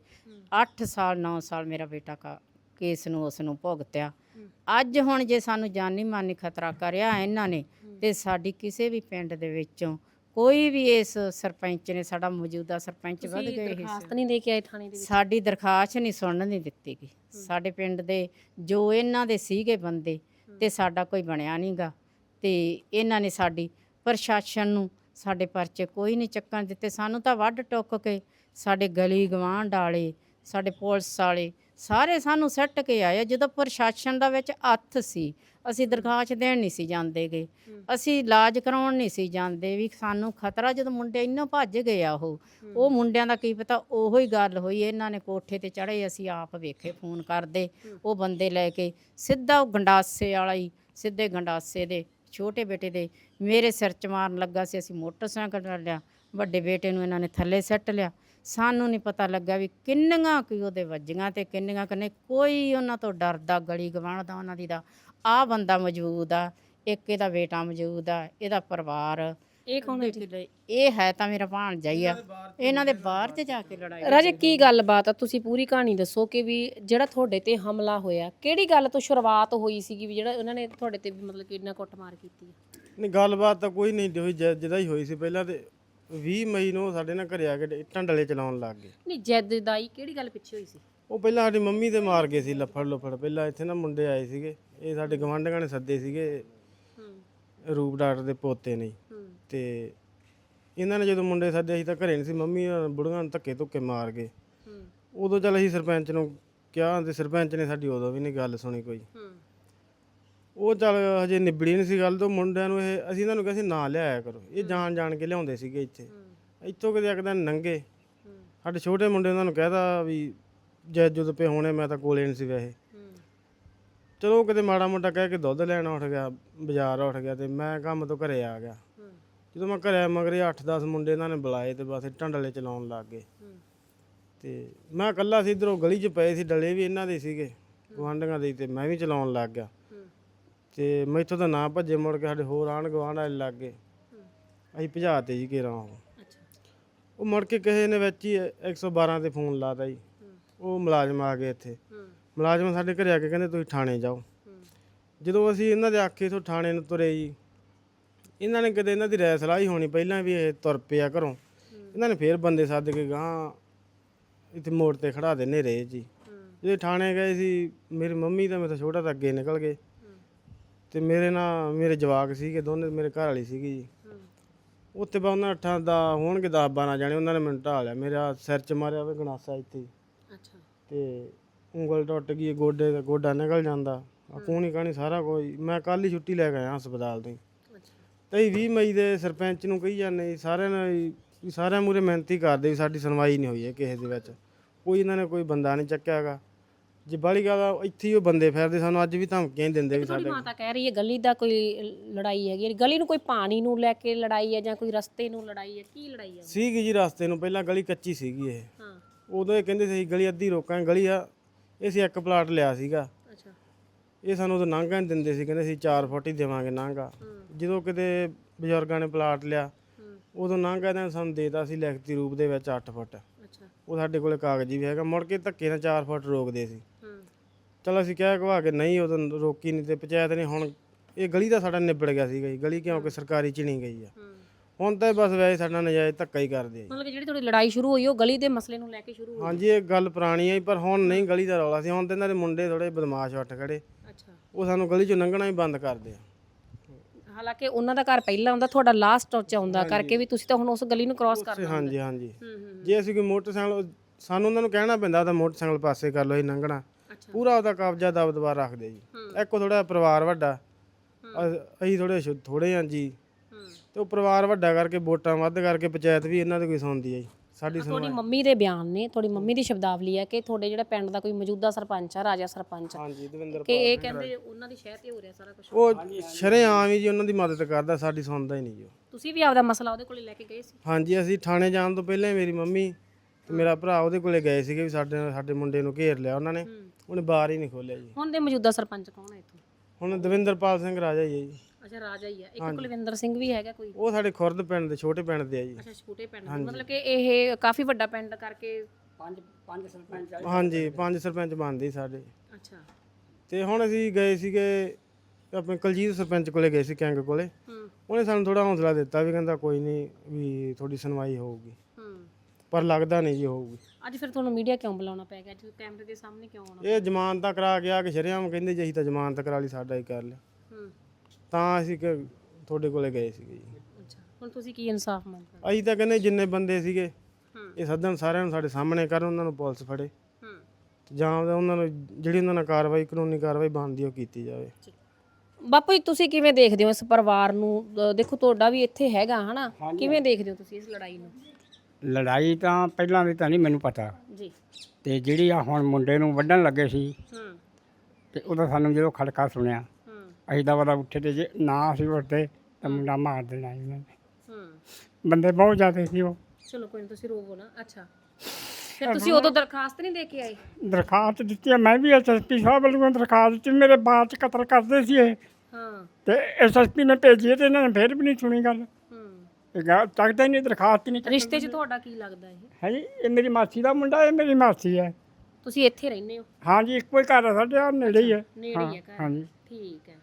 8 ਸਾਲ 9 ਸਾਲ ਮੇਰਾ ਬੇਟਾ ਕਾ ਕੇਸ ਨੂੰ, ਉਸ ਨੂੰ ਭੁਗਤਿਆ। ਅੱਜ ਹੁਣ ਜੇ ਸਾਨੂੰ ਜਾਨੀ ਮਾਨੀ ਖਤਰਾ ਕਰਿਆ ਇਹਨਾਂ ਨੇ ਤੇ ਸਾਡੀ ਕਿਸੇ ਵੀ ਪਿੰਡ ਦੇ ਵਿੱਚੋਂ ਕੋਈ ਵੀ ਇਸ ਸਰਪੰਚ ਨੇ ਸਾਡਾ ਮੌਜੂਦਾ ਸਰਪੰਚ ਵੱਧ ਤੁਸੀਂ ਗਏ ਸੀ ਦਰਖਾਸਤ ਨਹੀਂ ਦੇ ਕੇ ਆਏ ਥਾਣੇ ਦੇ ਵਿੱਚ? ਸਾਡੀ ਦਰਖਾਸਤ ਨਹੀਂ ਸੁਣਨ ਨਹੀਂ ਦਿੱਤੀ ਗਈ। ਸਾਡੇ ਪਿੰਡ ਦੇ ਜੋ ਇਹਨਾਂ ਦੇ ਸੀਗੇ ਬੰਦੇ ਤੇ ਸਾਡਾ ਕੋਈ ਬਣਿਆ ਨਹੀਂਗਾ ਤੇ ਇਹਨਾਂ ਨੇ ਸਾਡੀ ਪ੍ਰਸ਼ਾਸਨ ਨੂੰ ਸਾਡੇ ਪਰਚੇ ਕੋਈ ਨਹੀਂ ਚੱਕਣ ਦਿੱਤੇ। ਸਾਨੂੰ ਤਾਂ ਵੱਢ ਟੁੱਕ ਕੇ ਸਾਡੇ ਗਲੀ ਗਵਾਂਢ ਵਾਲੇ ਸਾਡੇ ਪੁਲਿਸ ਵਾਲੇ ਸਾਰੇ ਸਾਨੂੰ ਸੱਟ ਕੇ ਆਏ ਜਦੋਂ ਪ੍ਰਸ਼ਾਸਨ ਦਾ ਵਿੱਚ ਹੱਥ ਸੀ ਅਸੀਂ ਦਰਖਾਸਤ ਦੇਣ ਨਹੀਂ ਸੀ ਜਾਂਦੇਗੇ ਅਸੀਂ ਇਲਾਜ ਕਰਾਉਣ ਨਹੀਂ ਸੀ ਜਾਂਦੇ ਵੀ ਸਾਨੂੰ ਖਤਰਾ ਜਦੋਂ ਮੁੰਡੇ ਇੰਨੋਂ ਭੱਜ ਗਏ ਆ ਉਹ ਉਹ ਮੁੰਡਿਆਂ ਦਾ ਕੀ ਪਤਾ ਉਹੋ ਹੀ ਗੱਲ ਹੋਈ ਇਹਨਾਂ ਨੇ ਕੋਠੇ ਤੇ ਚੜੇ ਅਸੀਂ ਆਪ ਵੇਖੇ ਫੋਨ ਕਰਦੇ ਉਹ ਬੰਦੇ ਲੈ ਕੇ ਸਿੱਧਾ ਉਹ ਗੰਡਾਸੇ ਵਾਲਾ ਹੀ ਸਿੱਧੇ ਗੰਡਾਸੇ ਦੇ ਛੋਟੇ ਬੇਟੇ ਦੇ ਮੇਰੇ ਸਿਰ ਚ ਮਾਰਨ ਲੱਗਾ ਸੀ ਅਸੀਂ ਮੋਟਰਸਾਈਕਲ ਲਿਆ ਵੱਡੇ ਬੇਟੇ ਨੂੰ ਇਹਨਾਂ ਨੇ ਥੱਲੇ ਸੱਟ ਲਿਆ। ਸਾਨੂੰ ਨਹੀਂ ਪਤਾ ਲੱਗਾ ਵੀ ਕਿੰਨੀਆਂ ਕੀ ਉਹਦੇ ਵੱਜੀਆਂ ਤੇ ਕਿੰਨੀਆਂ ਕਨੇ ਕੋਈ ਉਹਨਾਂ ਤੋਂ ਡਰਦਾ ਗਲੀ ਗਵਾਂਢ ਦਾ ਉਹਨਾਂ ਦੀ ਦਾ ਆ ਬੰਦਾ ਮੌਜੂਦ ਆ ਇੱਕ ਇਹਦਾ ਬੇਟਾ ਮੌਜੂਦ ਆ ਇਹਦਾ ਪਰਿਵਾਰ। ਇਹ ਕੌਣ ਹੈ ਜੀ? ਇਹ ਹੈ ਤਾਂ ਮੇਰਾ ਭਾਣਜਾ ਹੀ ਆ। ਇਹਨਾਂ ਦੇ ਬਾਹਰ ਤੇ ਜਾ ਕੇ ਲੜਾਈ ਰਾਜੇ ਕੀ ਗੱਲਬਾਤ ਆ? ਤੁਸੀਂ ਪੂਰੀ ਕਹਾਣੀ ਦੱਸੋ ਕਿ ਵੀ ਜਿਹੜਾ ਤੁਹਾਡੇ ਤੇ ਹਮਲਾ ਹੋਇਆ ਕਿਹੜੀ ਗੱਲ ਤੋਂ ਸ਼ੁਰੂਆਤ ਹੋਈ ਸੀਗੀ ਵੀ ਜਿਹੜਾ ਉਹਨਾਂ ਨੇ ਤੁਹਾਡੇ ਤੇ ਵੀ ਮਤਲਬ ਕਿ ਇੰਨਾ ਕੁੱਟਮਾਰ ਕੀਤੀ? ਹੈ ਨਹੀਂ ਗੱਲਬਾਤ ਤਾਂ ਕੋਈ ਨਹੀਂ ਹੋਈ ਜ- ਜਿਹਦਾ ਹੀ ਹੋਈ ਸੀ ਪਹਿਲਾਂ ਤੇ 20 ਮਈ ਨੂੰ ਸਾਡੇ ਨਾਲ ਘਰੇ ਆ ਕੇ ਇੱਟਾਂ ਡਲੇ ਚਲਾਉਣ ਲੱਗ ਗਏ। ਨਹੀਂ ਜੈਦ ਦਾਈ ਕਿਹੜੀ ਗੱਲ ਪਿੱਛੇ ਹੋਈ ਸੀ? ਉਹ ਪਹਿਲਾਂ ਸਾਡੀ ਮੰਮੀ ਤੇ ਮਾਰ ਗਏ ਸੀ ਲੱਫੜ ਲੁੱਫੜ। ਪਹਿਲਾਂ ਇੱਥੇ ਨਾ ਮੁੰਡੇ ਆਏ ਸੀਗੇ। ਇਹ ਸਾਡੇ ਗਵਾਂਢੀਆਂ ਨੇ ਸੱਦੇ ਸੀਗੇ। ਹੂੰ। ਰੂਪ ਡਾਕਟਰ ਦੇ ਪੋਤੇ ਨੇ। ਤੇ ਇਹਨਾਂ ਨੇ ਜਦੋਂ ਮੁੰਡੇ ਸੱਦੇ ਅਸੀਂ ਤਾਂ ਘਰੇ ਨਹੀਂ ਸੀ। ਮੰਮੀ ਬੁੜੀਆਂ ਨੂੰ ਧੱਕੇ ਧੁੱਕੇ ਮਾਰ ਗਏ। ਹੂੰ। ਉਦੋਂ ਚੱਲ ਅਸੀਂ ਸਰਪੰਚ ਨੂੰ ਕਿਹਾ ਤੇ ਸਰਪੰਚ ਨੇ ਸਾਡੀ ਉਦੋਂ ਵੀ ਨਹੀਂ ਗੱਲ ਸੁਣੀ ਕੋਈ। ਹੂੰ। ਉਹ ਚੱਲ ਹਜੇ ਨਿਬੜੀ ਨਹੀਂ ਸੀ ਗੱਲ ਤੋਂ ਮੁੰਡਿਆਂ ਨੂੰ ਇਹ ਅਸੀਂ ਇਹਨਾਂ ਨੂੰ ਕਿਹਾ ਸੀ ਨਾ ਲਿਆਇਆ ਕਰੋ। ਇਹ ਜਾਣ ਜਾਣ ਕੇ ਲਿਆਉਂਦੇ ਸੀਗੇ ਇੱਥੇ। ਇੱਥੋਂ ਕਿਤੇ ਇੱਕ ਦਿਨ ਨੰਗੇ। ਸਾਡੇ ਛੋਟੇ ਮੁੰਡੇ ਉਹਨਾਂ ਨੂੰ ਕਹਿਤਾ ਵੀ ਜੈ ਜਦੋਂ ਪੇ ਹੋਣੇ ਮੈਂ ਤਾਂ ਕੋਲੇ ਨਹੀਂ ਸੀ ਵੈਸੇ। ਚਲੋ ਕਿਤੇ ਮਾੜਾ ਮੋਟਾ ਕਹਿ ਕੇ ਦੁੱਧ ਲੈਣ ਉੱਠ ਗਿਆ ਬਾਜ਼ਾਰ ਉੱਠ ਗਿਆ ਤੇ ਮੈਂ ਕੰਮ ਤੋਂ ਘਰੇ ਆ ਗਿਆ। ਜਦੋਂ ਮੈਂ ਘਰੇ ਮਗਰੇ 8-10 ਮੁੰਡੇ ਇਹਨਾਂ ਨੇ ਬੁਲਾਏ ਤੇ ਬਸ ਇੱਟਾਂ ਡਲੇ ਚਲਾਉਣ ਲੱਗ ਗਏ। ਤੇ ਮੈਂ ਇਕੱਲਾ ਸੀ ਇਧਰੋਂ ਗਲੀ 'ਚ ਪਏ ਸੀ ਡਲੇ ਵੀ ਇਹਨਾਂ ਦੇ ਸੀਗੇ ਗੁਆਂਢੀਆਂ ਦੇ ਤੇ ਮੈਂ ਵੀ ਚਲਾਉਣ ਲੱਗ ਗਿਆ। ਤੇ ਮੈਥੋਂ ਤਾਂ ਨਾ ਭੱਜੇ ਮੁੜ ਕੇ ਸਾਡੇ ਹੋਰ ਆਣ ਗਵਾਂਢ ਵਾਲੇ ਲੱਗ। ਗਏ ਅਸੀਂ ਭਜਾਤੇ ਜੀ ਘੇਰਾ ਉਹ। ਅੱਛਾ। ਉਹ ਮੁੜ ਕੇ ਕਿਸੇ ਨੇ ਵਿੱਚ ਹੀ 112 ਤੇ ਫੋਨ ਲਾਤਾ ਜੀ। ਉਹ ਮੁਲਾਜ਼ਮ ਆ ਗਏ ਇੱਥੇ। ਮੁਲਾਜ਼ਮ ਸਾਡੇ ਘਰੇ ਆ ਕੇ ਕਹਿੰਦੇ ਤੁਸੀਂ ਥਾਣੇ ਜਾਓ। ਜਦੋਂ ਅਸੀਂ ਇਹਨਾਂ ਦੇ ਆਖੇ ਤੋਂ ਥਾਣੇ ਨੂੰ ਤੁਰੇ ਜੀ ਇਹਨਾਂ ਨੇ ਕਦੇ ਇਹਨਾਂ ਦੀ ਰਾਇ ਸਲਾਹ ਹੀ ਹੋਣੀ ਪਹਿਲਾਂ ਵੀ ਇਹ ਤੁਰ ਪਿਆ ਘਰੋਂ। ਇਹਨਾਂ ਨੇ ਫੇਰ ਬੰਦੇ ਸੱਦ ਕੇ ਗਾਂ ਇੱਥੇ ਮੋੜ ਤੇ ਖੜਾ ਦੇ ਨੇਰੇ ਜੀ। ਜਦੋਂ ਥਾਣੇ ਗਏ ਸੀ ਮੇਰੀ ਮੰਮੀ ਤਾਂ ਮੇਰੇ ਤੋਂ ਛੋਟਾ ਤਾਂ ਅੱਗੇ ਨਿਕਲ ਗਏ। ਤੇ ਮੇਰੇ ਨਾਲ ਮੇਰੇ ਜਵਾਕ ਸੀਗੇ ਦੋਨੇ ਮੇਰੇ ਘਰ ਵਾਲੀ ਸੀਗੀ ਜੀ। ਉੱਥੇ ਬਾ ਉਹਨਾਂ ਅੱਠਾਂ ਦਾ ਹੋਣਗੇ 10 12 ਜਾਣੇ ਉਹਨਾਂ ਨੇ ਮੈਨੂੰ ਢਾਹ ਲਿਆ ਮੇਰਾ ਸਿਰ 'ਚ ਮਾਰਿਆ ਵੇ ਗਣਾਸਾ ਇੱਥੇ। ਅੱਛਾ। ਤੇ ਉਂਗਲ ਟੁੱਟ ਗਈ ਗੋਡੇ ਦਾ ਗੋਡਾ ਨਿਕਲ ਜਾਂਦਾ। ਆ ਕੂਣੀ ਕਾਣੀ ਸਾਰਾ ਕੋਈ ਮੈਂ ਕੱਲ ਹੀ ਛੁੱਟੀ ਲੈ ਕੇ ਆਇਆ ਹਸਪਤਾਲ ਤੋਂ ਹੀ। ਅੱਛਾ। ਤੇ ਅਸੀਂ 20 ਮਈ ਦੇ ਸਰਪੰਚ ਨੂੰ ਕਹੀ ਜਾਂਦੇ ਸਾਰਿਆਂ ਨੇ ਵੀ ਸਾਰਿਆਂ ਮੂਰੇ ਮਿਹਨਤੀ ਕਰਦੇ ਵੀ ਸਾਡੀ ਸੁਣਵਾਈ ਨਹੀਂ ਹੋਈ ਹੈ ਕਿਸੇ ਦੇ ਵਿੱਚ। ਕੋਈ ਇਹਨਾਂ ਨੇ ਕੋਈ ਬੰਦਾ ਨਹੀਂ ਚੱਕਿਆਗਾ ਜੇ ਬਾਲੀ ਆ, ਇੱਥੇ ਹੀ ਉਹ ਬੰਦੇ ਫਿਰਦੇ ਸਾਨੂੰ ਅੱਜ ਵੀ ਧਮਕੀਆਂ ਹੀ ਦਿੰਦੇ ਵੀ ਤੁਹਾਡੀ ਸਾਡੇ ਮਾਤਾ ਕਹਿ ਰਹੀ ਹੈ ਗਲੀ ਦਾ ਕੋਈ ਲੜਾਈ ਹੈਗੀ ਹੈ। ਗਲੀ ਨੂੰ ਕੋਈ ਪਾਣੀ ਨੂੰ ਲੈ ਕੇ ਲੜਾਈ ਹੈ ਜਾਂ ਕੋਈ ਰਸਤੇ ਨੂੰ ਲੜਾਈ ਹੈ ਕੀ ਲੜਾਈ ਹੈ? ਸੀਗੀ ਜੀ ਰਸਤੇ ਨੂੰ ਪਹਿਲਾਂ ਗਲੀ ਕੱਚੀ ਸੀਗੀ ਇਹ। ਹਾਂ। ਉਦੋਂ ਇਹ ਕਹਿੰਦੇ ਸੀ ਗਲੀ ਅੱਧੀ ਰੋਕਾਂਗੇ ਗਲੀ ਆ ਇਹ ਸੀ ਇੱਕ ਪਲਾਟ ਲਿਆ ਸੀਗਾ। ਅੱਛਾ। ਇਹ ਸਾਨੂੰ ਉਦੋਂ ਨਾਂਗਾ ਨਹੀਂ ਦਿੰਦੇ ਸੀ ਕਹਿੰਦੇ ਸੀ 4 ਫੁੱਟ ਹੀ ਦੇਵਾਂਗੇ ਨਾਂਗਾ। ਜਦੋਂ ਕਿਤੇ ਬਜ਼ੁਰਗਾਂ ਨੇ ਪਲਾਟ ਲਿਆ ਹੂੰ। ਉਦੋਂ ਨਾਂਗਾ ਨੇ ਸਾਨੂੰ ਦੇਤਾ ਸੀ ਲਿਖਤੀ ਰੂਪ ਦੇ ਵਿੱਚ 8 ਫੁੱਟ। ਅੱਛਾ। ਉਹ ਸਾਡੇ ਕੋਲੇ ਕਾਗਜ਼ੀ ਵੀ ਹੈਗਾ ਮੁੜ ਕੇ ਧੱਕੇ ਨਾਲ 4 ਫੁੱਟ ਰੋਕਦੇ ਸੀ। ਚਲੋ ਅਸੀਂ ਕਹਿ ਕਵਾ ਕੇ ਨਹੀਂ ਉਦੋਂ ਰੋਕੀ ਨਹੀਂ ਤੇ ਪੰਚਾਇਤ ਨੇ ਹੁਣ ਇਹ ਗਲੀ ਦਾ ਸਾਡਾ ਨਿਬੜ ਗਿਆ ਸੀਗਾ ਜੀ ਗਲੀ ਕਿਉਂਕਿ ਸਰਕਾਰੀ ਚਿਣੀ ਗਈ ਆ। ਹੁਣ ਤਾਂ ਇਹ ਬਸ ਵੈਸੇ ਸਾਡਾ ਨਜਾਇਜ਼ ਧੱਕਾ ਹੀ ਕਰਦੇ ਆ ਜੀ। ਮਤਲਬ ਕਿ ਜਿਹੜੀ ਤੁਹਾਡੀ ਲੜਾਈ ਸ਼ੁਰੂ ਹੋਈ ਉਹ ਗਲੀ ਦੇ ਮਸਲੇ ਨੂੰ ਲੈ ਕੇ ਸ਼ੁਰੂ ਹੋਈ। ਹਾਂਜੀ ਇਹ ਗੱਲ ਪੁਰਾਣੀ ਹੈ ਜੀ, ਪਰ ਹੁਣ ਨਹੀਂ ਗਲੀ ਦਾ ਰੌਲਾ ਸੀ। ਹੁਣ ਤਾਂ ਇਹਨਾਂ ਦੇ ਮੁੰਡੇ ਥੋੜੇ ਬਦਮਾਸ਼ ਉੱਠ ਖੜੇ। ਅੱਛਾ। ਉਹ ਸਾਨੂੰ ਗਲੀ ਚੋਂ ਲੰਘਣਾ ਹੀ ਬੰਦ ਕਰਦੇ ਆ ਹਾਲਾਂਕਿ ਉਹਨਾਂ ਦਾ ਘਰ ਪਹਿਲਾਂ ਆਉਂਦਾ ਤੁਹਾਡਾ ਲਾਸਟ ਚ ਆਉਂਦਾ ਕਰਕੇ ਵੀ ਤੁਸੀਂ ਤਾਂ ਹੁਣ ਉਸ ਗਲੀ ਨੂੰ ਕ੍ਰਾਸ ਕਰ ਹਾਂਜੀ ਹਾਂਜੀ। ਹੂੰ ਹੂੰ। ਜੇ ਅਸੀਂ ਕੋਈ ਮੋਟਰਸਾਈਕਲ ਸਾਨੂੰ ਉਹਨਾਂ ਨੂੰ ਕਹਿਣਾ ਪੈਂਦਾ ਤਾਂ ਮੋਟਰਸਾਈਕਲ ਪਾਸੇ ਕਰ ਲਓ ਅਸੀਂ ਲੰਘਣਾ। ਅੱਛਾ। ਪੂਰਾ ਉਹਦਾ ਕਬਜ਼ਾ ਦਬਦਬਾ ਰੱਖਦੇ ਜੀ। ਇੱਕ ਥੋੜਾ ਪਰਿਵਾਰ ਵੱਡਾ। ਅਸੀਂ ਥੋੜੇ ਥੋੜੇ ਹਾਂ ਜੀ। ਹੂੰ। ਤੇ ਉਹ ਪਰਿਵਾਰ ਵੱਡਾ ਕਰਕੇ ਵੋਟਾਂ ਵੱਧ ਕਰਕੇ ਪੰਚਾਇਤ ਵੀ ਇਹਨਾਂ ਦੀ ਕੋਈ ਸੁਣਦੀ ਹੈ ਜੀ। ਸਾਡੀ ਸੁਣ ਤੁਹਾਡੀ ਮੰਮੀ ਦੇ ਬਿਆਨ ਨੇ ਤੁਹਾਡੀ ਮੰਮੀ ਦੀ ਸ਼ਬਦਾਵਲੀ ਹੈ ਕਿ ਤੁਹਾਡੇ ਜਿਹੜਾ ਪਿੰਡ ਦਾ ਕੋਈ ਮੌਜੂਦਾ ਸਰਪੰਚ ਆ ਰਾਜਾ ਸਰਪੰਚ। ਆ, ਹਾਂਜੀ ਦਵਿੰਦਰ ਕਿ ਇਹ ਕਹਿੰਦੇ ਉਹਨਾਂ ਦੀ ਸ਼ਹਿ ਤੇ ਹੋ ਰਿਹਾ ਸਾਰਾ ਕੁਝ ਉਹ ਸ਼ਰੇਆਮ ਹੀ ਜੀ ਉਹਨਾਂ ਦੀ ਮਦਦ ਕਰਦਾ ਸਾਡੀ ਸੁਣਦਾ ਹੀ ਨਹੀਂ ਜੀ ਉਹ। ਤੁਸੀਂ ਵੀ ਆਪਦਾ ਮਸਲਾ ਉਹਦੇ ਕੋਲੇ ਲੈ ਕੇ ਗਏ ਸੀ? ਹਾਂਜੀ ਅਸੀਂ ਥਾਣੇ ਜਾਣ ਤੋਂ ਪਹਿਲਾਂ ਹੀ ਮੇਰੀ ਮੰਮੀ ਤੇ ਮੇਰਾ ਭਰਾ ਉਹਦੇ ਕੋਲੇ ਗਏ ਸੀਗੇ ਵੀ ਸਾਡੇ ਸਾਡੇ ਮੁੰਡੇ ਨੂੰ ਘੇਰ ਲਿਆ ਉਹਨਾਂ ਨੇ। ਉਹਨੇ ਬਾਰ ਹੀ ਨਹੀਂ ਖੋਲਿਆ ਜੀ। ਹੁਣ ਦੇ ਮੌਜੂਦਾ ਸਰਪੰਚ ਕੌਣ ਹੈ ਇੱਥੋਂ? ਹੁਣ ਦਵਿੰਦਰਪਾਲ ਸਿੰਘ ਰਾਜਾ ਹੀ ਹੈ ਜੀ। ਅੱਛਾ ਰਾਜਾ ਹੀ ਹੈ। ਇੱਕ ਕੁਲਵਿੰਦਰ ਸਿੰਘ ਵੀ ਹੈਗਾ ਕੋਈ? ਉਹ ਸਾਡੇ ਖੁਰਦ ਪਿੰਡ ਦੇ ਛੋਟੇ ਪਿੰਡ ਦੇ ਆ ਜੀ। ਅੱਛਾ ਛੋਟੇ ਪਿੰਡ ਦੇ। ਮਤਲਬ ਕਿ ਇਹ ਕਾਫੀ ਵੱਡਾ ਪਿੰਡ ਕਰਕੇ ਹਾਂਜੀ ਪੰਜ ਸਰਪੰਚ ਬਣਦੇ ਸੀ ਸਾਡੇ। ਅੱਛਾ। ਤੇ ਹੁਣ ਅਸੀਂ ਗਏ ਸੀਗੇ ਆਪਣੇ ਕੁਲਜੀਤ ਸਰਪੰਚ ਕੋਲੇ ਗਏ ਸੀ ਕਿੰਗ ਕੋਲੇ। ਹੂੰ। ਉਹਨੇ ਸਾਨੂੰ ਥੋੜਾ ਹੌਸਲਾ ਦਿੱਤਾ ਵੀ ਕਹਿੰਦਾ ਕੋਈ ਨਹੀਂ ਵੀ ਤੁਹਾਡੀ ਸੁਣਵਾਈ ਹੋਊਗੀ। ਹੂੰ। ਪਰ ਲੱਗਦਾ ਨਹੀਂ ਜੀ ਹੋਊਗੀ। ਅੱਜ ਫਿਰ ਤੁਹਾਨੂੰ ਮੀਡੀਆ ਕਿਉਂ ਬੁਲਾਉਣਾ ਪੈ ਗਿਆ? ਜੀ ਕੈਮਰੇ ਦੇ ਸਾਹਮਣੇ ਕਿਉਂ ਆਉਣਾ ਇਹ ਜ਼ਮਾਨਤ ਤਾਂ ਕਰਾ ਕੇ ਆ ਕੇ ਸ਼ਰਿਆਮ ਕਹਿੰਦੇ ਜੀ ਅਸੀਂ ਤਾਂ ਜ਼ਮਾਨਤ ਕਰਾ ਲਈ ਸਾਡਾ ਹੀ ਕਰ ਲਿਆ। ਹੂੰ। ਤਾਂ ਅਸੀਂ ਕਿ ਤੁਹਾਡੇ ਕੋਲੇ ਗਏ ਸੀਗੇ ਜੀ। ਅੱਛਾ ਹੁਣ ਤੁਸੀਂ ਕੀ ਇਨਸਾਫ ਮੰਗਦੇ ਅਸੀਂ ਤਾਂ ਕਹਿੰਦੇ ਜਿੰਨੇ ਬੰਦੇ ਸੀਗੇ ਹੂੰ। ਇਹ ਸੱਦਣ ਸਾਰਿਆਂ ਨੂੰ ਸਾਡੇ ਸਾਹਮਣੇ ਕਰਨ ਉਹਨਾਂ ਨੂੰ ਪੁਲਿਸ ਫੜੇ। ਹੂੰ। ਤੇ ਜਾਂ ਉਹਨਾਂ ਨੂੰ ਜਿਹੜੀ ਉਹਨਾਂ ਨਾਲ ਕਾਰਵਾਈ ਕਾਨੂੰਨੀ ਕਾਰਵਾਈ ਬਣਦੀ ਉਹ ਕੀਤੀ ਜਾਵੇ। ਬਾਪੂ ਜੀ ਤੁਸੀਂ ਕਿਵੇਂ ਦੇਖਦੇ ਹੋ ਇਸ ਪਰਿਵਾਰ ਨੂੰ? ਦੇਖੋ ਤੁਹਾਡਾ ਵੀ ਇੱਥੇ ਹੈਗਾ ਹਨਾ? ਕਿਵੇਂ ਦੇਖਦੇ ਹੋ ਤੁਸੀਂ ਇਸ ਲੜਾਈ ਨੂੰ? ਲੜਾਈ ਤਾਂ ਪਹਿਲਾਂ ਦੀ ਤਾਂ ਨਹੀਂ ਮੈਨੂੰ ਪਤਾ। ਜੀ। ਤੇ ਜਿਹੜੀ ਆ ਹੁਣ ਮੁੰਡੇ ਨੂੰ ਵੱਢਣ ਲੱਗੇ ਸੀ ਹੂੰ। ਤੇ ਉਹਦਾ ਸਾਨੂੰ ਜਦੋਂ ਖੜਕਾ ਸੁਣਿਆ ਹੂੰ। ਅਸੀਂ ਤਾਂ ਉਹਦਾ ਉੱਠੇ ਤੇ ਜੇ ਨਾ ਅਸੀਂ ਉੱਠਦੇ ਤਾਂ ਮੁੰਡਾ ਮਾਰ ਦੇਣਾ ਸੀ ਉਹਨਾਂ ਨੇ। ਹੂੰ। ਬੰਦੇ ਬਹੁਤ ਜ਼ਿਆਦਾ ਸੀ ਉਹ। ਚਲੋ ਕੋਈ ਨਹੀਂ ਤੁਸੀਂ ਰੋਵੋ ਨਾ। ਅੱਛਾ। ਫਿਰ ਤੁਸੀਂ ਉਦੋਂ ਦਰਖਾਸਤ ਨਹੀਂ ਦੇ ਕੇ ਆਏ? ਦਰਖਾਸਤ ਦਿੱਤੀ ਆ, ਮੈਂ ਵੀ ਐਸਐਸਪੀ ਸਾਹਿਬ ਵੱਲੋਂ ਦਰਖਾਸਤ ਦਿੱਤੀ ਮੇਰੇ ਬਾਅਦ ਚ ਕਤਲ ਕਰਦੇ ਸੀ ਇਹ। ਹਾਂ। ਤੇ ਐਸਐਸਪੀ ਨੇ ਭੇਜੀ ਤੇ ਇਹਨਾਂ ਨੇ ਫਿਰ ਵੀ ਨਹੀਂ ਸੁਣੀ ਗੱਲ। ਹੂੰ ਇਹ ਗੱਲ ਤੱਕਦਾ ਹੀ ਨਹੀਂ ਦਰਖਾਸਤ ਹੀ ਨਹੀਂ ਰਿਸ਼ਤੇ 'ਚ ਤੁਹਾਡਾ ਕੀ ਲੱਗਦਾ ਇਹ? ਹੈ ਜੀ ਇਹ ਮੇਰੀ ਮਾਸੀ ਦਾ ਮੁੰਡਾ ਇਹ ਮੇਰੀ ਮਾਸੀ ਹੈ। ਤੁਸੀਂ ਇੱਥੇ ਰਹਿੰਦੇ ਹੋ? ਹਾਂਜੀ ਇੱਕੋ ਹੀ ਘਰ ਆ ਸਾਡੇ ਆ ਨੇੜੇ ਹੀ ਹੈ। ਨੇੜੇ ਹੀ ਹੈ ਘਰ। ਹਾਂਜੀ। ਠੀਕ ਹੈ।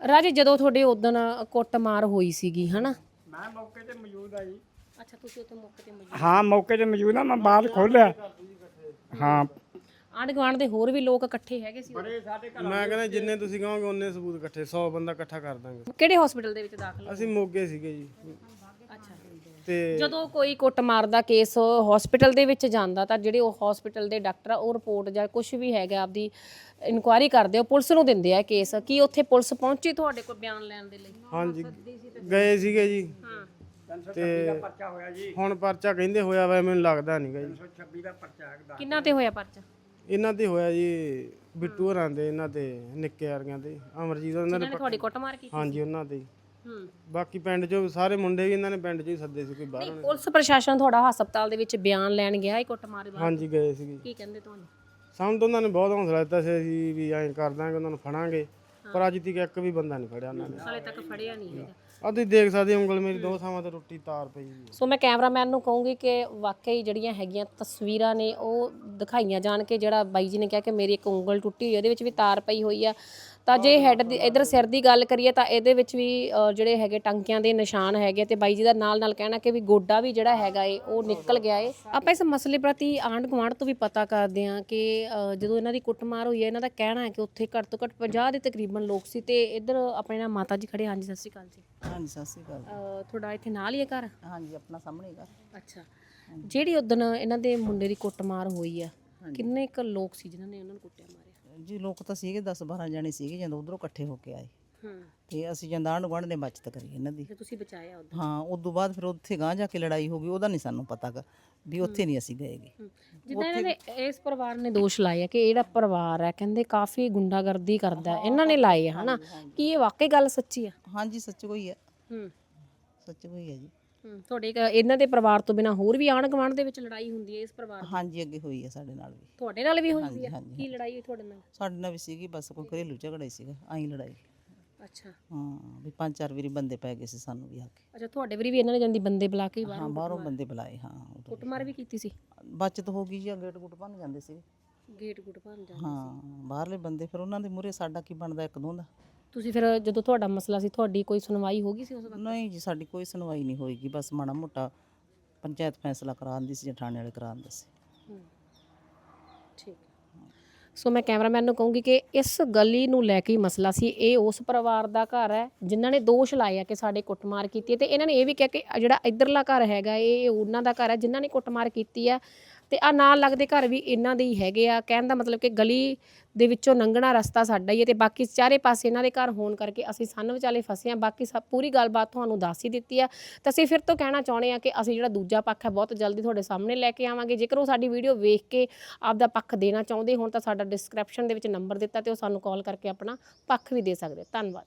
ਰਾਜੇ ਜਦੋਂ ਤੁਹਾਡੇ ਉਦਣ ਕੁੱਟਮਾਰ ਹੋਈ ਸੀਗੀ ਹਨਾ? ਮੈਂ ਮੌਕੇ ਤੇ ਮੌਜੂਦ ਆ ਜੀ। ਅੱਛਾ ਤੁਸੀਂ ਉੱਥੇ ਮੌਕੇ ਤੇ ਮੌਜੂਦ ਹਾਂ ਮੌਕੇ ਤੇ ਮੌਜੂਦ ਆ ਮੈਂ ਬਾਹਰ ਖੋਲਿਆ ਹਾਂ ਆਂਢ ਗੁਆਂਢ ਦੇ ਹੋਰ ਵੀ ਲੋਕ ਇਕੱਠੇ ਹੈਗੇ ਸੀ ਉਦੋਂ? ਮੈਂ ਕਹਿੰਦਾ ਜਿੰਨੇ ਤੁਸੀਂ ਕਹੋਗੇ ਉਹਨੇ ਸਬੂਤ ਇਕੱਠੇ 100 ਬੰਦਾ ਇਕੱਠਾ ਕਰ ਦਾਂਗੇ। ਕਿਹੜੇ ਹਸਪੀਟਲ ਦੇ ਵਿੱਚ ਦਾਖਲ ਅਸੀਂ ਮੋਗੇ ਸੀਗੇ ਜੀ। ਅੱਛਾ। ਤੇ ਜਦੋਂ ਕੋਈ ਕੁੱਟਮਾਰ ਦਾ ਕੇਸ ਹਸਪੀਟਲ ਦੇ ਵਿੱਚ ਜਾਂਦਾ ਤਾਂ ਜਿਹੜੇ ਉਹ ਹਸਪੀਟਲ ਦੇ ਡਾਕਟਰ ਆ ਉਹ ਰਿਪੋਰਟ ਜਾਂ ਕੁਝ ਵੀ ਹੈਗਾ ਆਪਦੀ ਇਨਕੁਆਇਰੀ ਕਰਦੇ ਆ ਪੁਲਿਸ ਨੂੰ ਦਿੰਦੇ ਆ ਕੇਸ। ਕੀ ਉੱਥੇ ਪੁਲਿਸ ਪਹੁੰਚੀ ਤੁਹਾਡੇ ਕੋਲ ਬਿਆਨ ਲੈਣ ਦੇ ਲਈ? ਹਾਂਜੀ ਗਏ ਸੀਗੇ ਜੀ। ਹਾਂ। ਤੇ ਪਰਚਾ ਹੋਇਆ ਜੀ। ਹੁਣ ਪਰਚਾ ਕਹਿੰਦੇ ਹੋਇਆ ਵਾ ਮੈਨੂੰ ਲੱਗਦਾ ਨਹੀਂਗਾ ਜੀ। 26 ਦਾ ਪਰਚਾ ਹੈ ਕਿੰਨਾ ਤੇ ਹੋਇਆ ਪਰਚਾ? ਇਹਨਾਂ ਤੇ ਹੋਇਆ ਜੀ ਬਿੱਟੂ ਹਰਾਂ ਦੇ ਇਹਨਾਂ ਤੇ ਨਿੱਕੇ ਵਰਗਿਆਂ ਤੇ ਅਮਰਜੀਤ ਉਹਨਾਂ ਨੇ ਤੁਹਾਡੀ ਕੁੱਟਮਾਰ ਕੀਤੀ ਹਾਂਜੀ ਉਹਨਾਂ ਤੇ ਹੀ। ਹੂੰ ਬਾਕੀ ਪਿੰਡ ਚੋਂ ਸਾਰੇ ਮੁੰਡੇ ਵੀ ਇਹਨਾਂ ਨੇ ਪਿੰਡ ਚੋਂ ਹੀ ਸੱਦੇ ਸੀ ਕੋਈ ਬਾਹਰ ਨਹੀਂ ਪੁਲਿਸ ਪ੍ਰਸ਼ਾਸਨ ਤੁਹਾਡਾ ਹਸਪਤਾਲ ਦੇ ਵਿੱਚ ਬਿਆਨ ਲੈਣ ਗਿਆ ਇਹ ਕੁੱਟਮਾਰ ਦੇ ਬਾਰੇ? ਹਾਂਜੀ ਗਏ ਸੀਗੇ। ਕੀ ਕਹਿੰਦੇ ਤੁਹਾਨੂੰ? ਸਾਨੂੰ ਤਾਂ ਉਹਨਾਂ ਨੇ ਬਹੁਤ ਹੌਸਲਾ ਦਿੱਤਾ ਸੀ ਅਸੀਂ ਵੀ ਐਂ ਕਰ ਦਾਂਗੇ ਉਹਨਾਂ ਨੂੰ ਫੜਾਂਗੇ। ਪਰ ਅੱਜ ਤੱਕ ਇੱਕ ਵੀ ਬੰਦਾ ਨਹੀਂ ਫੜਿਆ ਉਹਨਾਂ ਨੇ। ਹਾਲੇ ਤੱਕ ਫੜਿਆ ਨਹੀਂ ਹੈਗਾ। ਆ ਤੁਸੀਂ ਦੇਖ ਸਕਦੇ ਹੋ ਉਂਗਲ ਮੇਰੀ ਦੋ ਥਾਵਾਂ ਤੇ ਟੁੱਟੀ ਤਾਰ ਪਈ ਜੀ ਸੋ ਮੈਂ ਕੈਮਰਾਮੈਨ ਨੂੰ ਕਹੂੰਗੀ ਕਿ ਵਾਕਈ ਜਿਹੜੀਆਂ ਹੈਗੀਆਂ ਤਸਵੀਰਾਂ ਨੇ ਉਹ ਦਿਖਾਈਆਂ ਜਾਣ ਕੇ ਜਿਹੜਾ ਬਾਈ ਜੀ ਨੇ ਕਿਹਾ ਕਿ ਮੇਰੀ ਇੱਕ ਉਂਗਲ ਟੁੱਟੀ ਹੋਈ ਹੈ ਉਹਦੇ ਵਿੱਚ ਵੀ ਤਾਰ ਪਈ ਹੋਈ ਆ। ਤਾਂ ਜੇ ਹੈਡ ਦੀ ਇਧਰ ਸਿਰ ਦੀ ਗੱਲ ਕਰੀਏ ਤਾਂ ਇਹਦੇ ਵਿੱਚ ਵੀ ਅ, ਜਿਹੜੇ ਹੈਗੇ ਟੰਕਿਆਂ ਦੇ ਨਿਸ਼ਾਨ ਹੈਗੇ ਤੇ ਬਾਈ ਜੀ ਦਾ ਨਾਲ ਨਾਲ ਕਹਿਣਾ ਕਿ ਵੀ ਗੋਡਾ ਵੀ ਜਿਹੜਾ ਹੈਗਾ ਏ ਉਹ ਨਿਕਲ ਗਿਆ ਏ। ਆਪਾਂ ਇਸ ਮਸਲੇ ਪ੍ਰਤੀ ਆਂਢ ਗੁਆਂਢ ਤੋਂ ਵੀ ਪਤਾ ਕਰਦੇ ਹਾਂ ਕਿ ਅ, ਜਦੋਂ ਇਹਨਾਂ ਦੀ ਕੁੱਟਮਾਰ ਹੋਈ ਹੈ ਇਹਨਾਂ ਦਾ ਕਹਿਣਾ ਹੈ ਕਿ ਉੱਥੇ ਘੱਟ ਤੋਂ ਘੱਟ 50 ਦੇ ਤਕਰੀਬਨ ਲੋਕ ਸੀ ਤੇ ਇੱਧਰ ਆਪਣੇ ਨਾਲ ਮਾਤਾ ਜੀ ਖੜੇ ਹਾਂਜੀ ਸਤਿ ਸ਼੍ਰੀ ਅਕਾਲ ਜੀ। ਹਾਂਜੀ ਸਤਿ ਸ਼੍ਰੀ ਅਕਾਲ। ਅ, ਤੁਹਾਡਾ ਇੱਥੇ ਨਾਲ ਹੀ ਹੈ ਘਰ? ਹਾਂਜੀ ਆਪਣਾ ਸਾਹਮਣੇ ਘਰ। ਅੱਛਾ। ਜਿਹੜੀ ਉਦਣ ਇਹਨਾਂ ਦੇ ਮੁੰਡੇ ਦੀ ਕੁੱਟਮਾਰ ਹੋਈ ਆ ਕਿੰਨੇ ਕ ਲੋਕ ਸੀ ਜਿਨ੍ਹਾਂ ਨੇ ਉਹਨਾਂ ਨੂੰ ਕੁੱਟਿਆ ਮਾਰਿਆ? ਜੀ ਲੋਕ ਤਾਂ ਸੀਗੇ 10 12 ਜਣੇ ਸੀਗੇ ਜਦੋਂ ਉਧਰੋਂ ਇਕੱਠੇ ਹੋ ਕੇ ਆਏ। ਹਾਂ। ਤੇ ਅਸੀਂ ਜੰਦਾਂਡ ਗੁਆਂਢ ਦੇ ਬਚਤ ਕਰੀ ਇਹਨਾਂ ਦੀ। ਤੇ ਤੁਸੀਂ ਬਚਾਇਆ ਉਦੋਂ ਹਾਂ ਉਸ ਤੋਂ ਬਾਅਦ ਫਿਰ ਉੱਥੇ ਗਾਂ ਜਾ ਕੇ ਲੜਾਈ ਹੋ ਗਈ ਉਹਦਾ ਨਹੀਂ ਸਾਨੂੰ ਪਤਾ ਗਾ ਵੀ ਉੱਥੇ ਨਹੀਂ ਅਸੀਂ ਗਏਗੇ ਜਿੱਦਾਂ ਇਹਨਾਂ ਨੇ ਇਸ ਪਰਿਵਾਰ ਨੇ ਦੋਸ਼ ਲਾਏ ਆ ਕਿ ਇਹ ਜਿਹੜਾ ਪਰਿਵਾਰ ਹੈ ਕਹਿੰਦੇ ਕਾਫੀ ਗੁੰਡਾਗਰਦੀ ਕਰਦਾ ਹੈ। ਇਹਨਾਂ ਨੇ ਲਾਏ ਆ ਹਨਾ? ਕੀ ਇਹ ਵਾਕਈ ਗੱਲ ਸੱਚੀ ਆ? ਹਾਂਜੀ ਸੱਚ ਕੋਈ ਹੈ ਹੂੰ। ਸੱਚ ਕੋਈ ਹੈ ਜੀ। ਤੁਹਾਡੇ ਇਹਨਾਂ ਦੇ ਪਰਿਵਾਰ ਤੋਂ ਬਿਨਾ ਹੋਰ ਵੀ ਆਣ ਗੁਆਂਢ ਦੇ ਵਿੱਚ ਲੜਾਈ ਹੁੰਦੀ ਹੈ ਇਸ ਪਰਿਵਾਰ ਦੀ? ਹਾਂਜੀ ਅੱਗੇ ਹੋਈ ਹੈ ਸਾਡੇ ਨਾਲ ਵੀ। ਤੁਹਾਡੇ ਨਾਲ ਵੀ ਹੁੰਦੀ ਹੈ? ਹਾਂਜੀ, ਕੀ ਲੜਾਈ ਹੋਈ ਤੁਹਾਡੇ ਨਾਲ? ਸਾਡੇ ਨਾਲ ਵੀ ਸੀਗੀ ਬਸ ਕੋਈ ਘਰੇਲੂ ਝਗੜਾ ਹੀ ਸੀਗਾ ਆਈ ਲੜਾਈ। ਅੱਛਾ। ਹਾਂ ਵੀ ਪੰਜ ਚਾਰ ਵਾਰੀ ਬੰਦੇ ਪੈ ਗਏ ਸੀ ਸਾਨੂੰ ਵੀ ਆ ਕੇ। ਅੱਛਾ ਤੁਹਾਡੇ ਵੀਰੀ ਵੀ ਇਹਨਾਂ ਨੇ ਜਾਂਦੀ ਬੰਦੇ ਬੁਲਾ ਕੇ ਹੀ ਹਾਂ ਬਾਹਰ ਬੰਦੇ ਬੁਲਾਏ ਹਾਂ ਉਦੋਂ। ਕੁੱਟਮਾਰ ਵੀ ਕੀਤੀ ਸੀ? ਬਚਤ ਹੋ ਗਈ ਜੀ ਆ ਗੇਟ ਗੁੱਟ ਭੰਨ ਜਾਂਦੇ ਸੀ। ਗੇਟ ਗੁੱਟ ਭੰਨ ਜਾਂਦੇ ਹਾਂ ਬਾਹਰਲੇ ਬੰਦੇ ਫਿਰ ਉਹਨਾਂ ਦੇ ਮੂਹਰੇ ਸਾਡਾ ਕੀ ਬਣਦਾ ਇੱਕ ਦੋ ਦਾ ਤੁਸੀਂ ਫਿਰ ਜਦੋਂ ਤੁਹਾਡਾ ਮਸਲਾ ਸੀ ਤੁਹਾਡੀ ਕੋਈ ਸੁਣਵਾਈ ਹੋ ਗਈ ਸੀ ਉਸ ਵਕਤ? ਨਹੀਂ ਜੀ ਸਾਡੀ ਕੋਈ ਸੁਣਵਾਈ ਨਹੀਂ ਹੋਏਗੀ। ਬਸ ਮਾੜਾ ਮੋਟਾ ਪੰਚਾਇਤ ਫੈਸਲਾ ਕਰਾਉਂਦੀ ਸੀ ਜਾਂ ਥਾਣੇ ਵਾਲੇ ਕਰਾਉਂਦੇ ਸੀ। ਠੀਕ। ਸੋ ਮੈਂ ਕੈਮਰਾਮੈਨ ਨੂੰ ਕਹੂੰਗੀ ਕਿ ਇਸ ਗਲੀ ਨੂੰ ਲੈ ਕੇ ਹੀ ਮਸਲਾ ਸੀ। ਇਹ ਉਸ ਪਰਿਵਾਰ ਦਾ ਘਰ ਹੈ ਜਿਨ੍ਹਾਂ ਨੇ ਦੋਸ਼ ਲਾਇਆ ਕਿ ਸਾਡੇ ਕੁੱਟਮਾਰ ਕੀਤੀ ਹੈ ਤੇ ਇਹਨਾਂ ਨੇ ਇਹ ਵੀ ਕਿਹਾ ਕਿ ਜਿਹੜਾ ਇਧਰਲਾ ਘਰ ਹੈਗਾ ਇਹ ਉਹਨਾਂ ਦਾ ਘਰ ਹੈ ਜਿਨ੍ਹਾਂ ਨੇ ਕੁੱਟਮਾਰ ਕੀਤੀ ਹੈ। ਤੇ ਆ ਨਾਲ ਲੱਗਦੇ ਘਰ ਵੀ ਇਹਨਾਂ ਦੇ ਹੀ ਹੈਗੇ ਆ। ਕਹਿਣ ਦਾ ਮਤਲਬ ਕਿ ਗਲੀ ਦੇ ਵਿੱਚੋਂ ਲੰਘਣਾ ਰਸਤਾ ਸਾਡਾ ਹੀ ਹੈ ਤੇ ਬਾਕੀ ਚਾਰੇ ਪਾਸੇ ਇਹਨਾਂ ਦੇ ਘਰ ਹੋਣ ਕਰਕੇ ਅਸੀਂ ਸੰਨ ਵਿਚਾਲੇ ਫਸੇ ਹਾਂ। ਬਾਕੀ ਸਭ ਪੂਰੀ ਗੱਲਬਾਤ ਤੁਹਾਨੂੰ ਦੱਸ ਹੀ ਦਿੱਤੀ ਆ। ਤਾਂ ਅਸੀਂ ਫਿਰ ਤੋਂ ਕਹਿਣਾ ਚਾਹੁੰਦੇ ਆ ਕਿ ਅਸੀਂ ਜਿਹੜਾ ਦੂਜਾ ਪੱਖ ਹੈ ਬਹੁਤ ਜਲਦੀ ਤੁਹਾਡੇ ਸਾਹਮਣੇ ਲੈ ਕੇ ਆਵਾਂਗੇ। ਜੇਕਰ ਉਹ ਸਾਡੀ ਵੀਡੀਓ ਵੇਖ ਕੇ ਆਪਦਾ ਪੱਖ ਦੇਣਾ ਚਾਹੁੰਦੇ ਹੋਣ ਤਾਂ ਸਾਡਾ ਡਿਸਕ੍ਰਿਪਸ਼ਨ ਦੇ ਵਿੱਚ ਨੰਬਰ ਦਿੱਤਾ ਤੇ ਉਹ ਸਾਨੂੰ ਕਾਲ ਕਰਕੇ ਆਪਣਾ ਪੱਖ ਵੀ ਦੇ ਸਕਦੇ ਧੰਨਵਾਦ।